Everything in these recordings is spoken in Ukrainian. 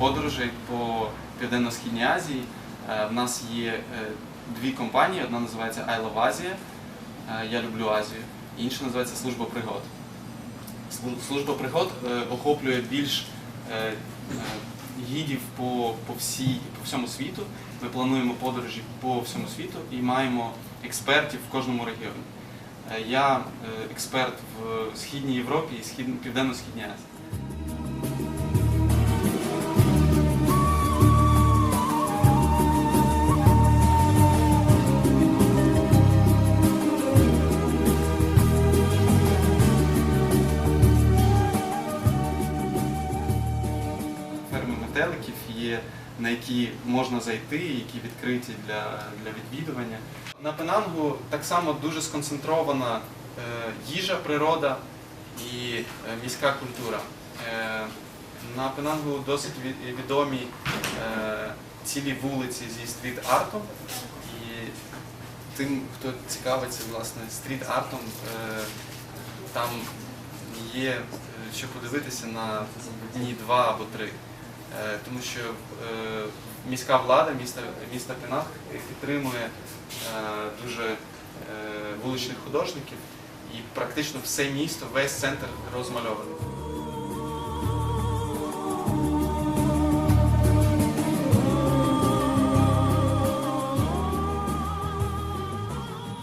подорожей по Південно-Східній Азії. Е, В нас є е, дві компанії: одна називається I Love Asia, е, Я люблю Азію, інша називається Служба пригод. Служба пригод охоплює більш гідів по, по, всій, по всьому світу. Ми плануємо подорожі по всьому світу і маємо експертів в кожному регіоні. Я експерт в Східній Європі і Південно-Східній Азії. Ферми є, на які можна зайти, які відкриті для, для відвідування. На Пенангу так само дуже сконцентрована е, їжа, природа і е, міська культура. Е, на Пенангу досить відомі цілі вулиці зі стріт-артом. І тим, хто цікавиться власне стріт-артом, там є що подивитися на дні два або три. Е, Тому що е, міська влада міста, міста Пенах підтримує е, дуже вуличних художників і практично все місто, весь центр розмальований.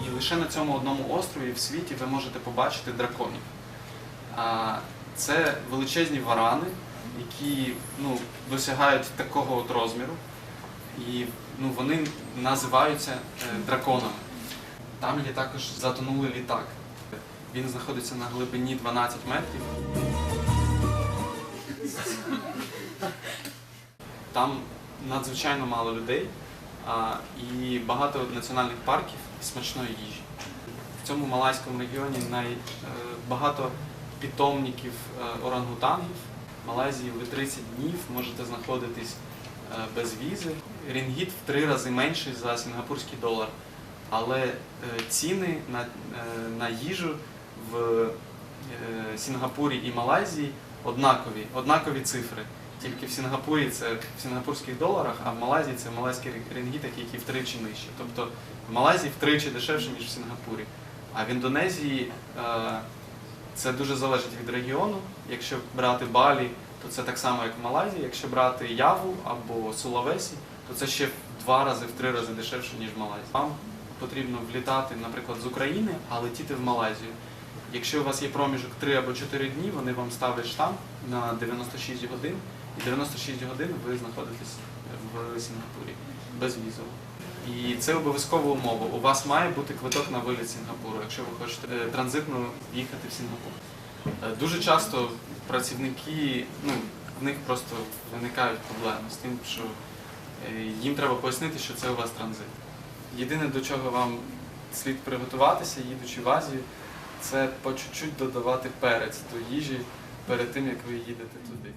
І лише на цьому одному острові в світі ви можете побачити драконів. Це величезні варани, які ну, досягають такого от розміру. І ну, вони називаються е, драконами. Там є також затонулий літак. Він знаходиться на глибині 12 метрів. Там надзвичайно мало людей а, і багато національних парків і смачної їжі. В цьому малайському регіоні най, е, питомників е, орангутангів. В Малайзії ви 30 днів можете знаходитись е, без візи. Рінгіт в три рази менший за сінгапурський долар. Але е, ціни на, е, на їжу в Сінгапурі і Малайзії однакові, однакові цифри. Тільки в Сінгапурі це в сінгапурських доларах, а в Малайзії це малайський рінгіт, який втричі нижче. Тобто в Малайзії втричі дешевше, ніж в Сінгапурі. А в Індонезії це дуже залежить від регіону. Якщо брати Балі, то це так само, як в Малайзії. Якщо брати Яву або Сулавесі, то це ще в два рази, в три рази дешевше, ніж в. Вам потрібно влітати, наприклад, з України, а летіти в Малайзію. Якщо у вас є проміжок 3 або 4 дні, вони вам ставлять штамп на 96 годин, і 96 годин ви знаходитесь в Сінгапурі безвізово. І це обов'язкова умова. У вас має бути квиток на виліт Сінгапуру, якщо ви хочете е, транзитно в'їхати в Сінгапур. Е, Дуже часто працівники, ну, в них просто виникають проблеми з тим, що е, їм треба пояснити, що це у вас транзит. Єдине, до чого вам слід приготуватися, їдучи в Азію, це по чуть-чуть додавати перець до їжі перед тим, як ви їдете туди.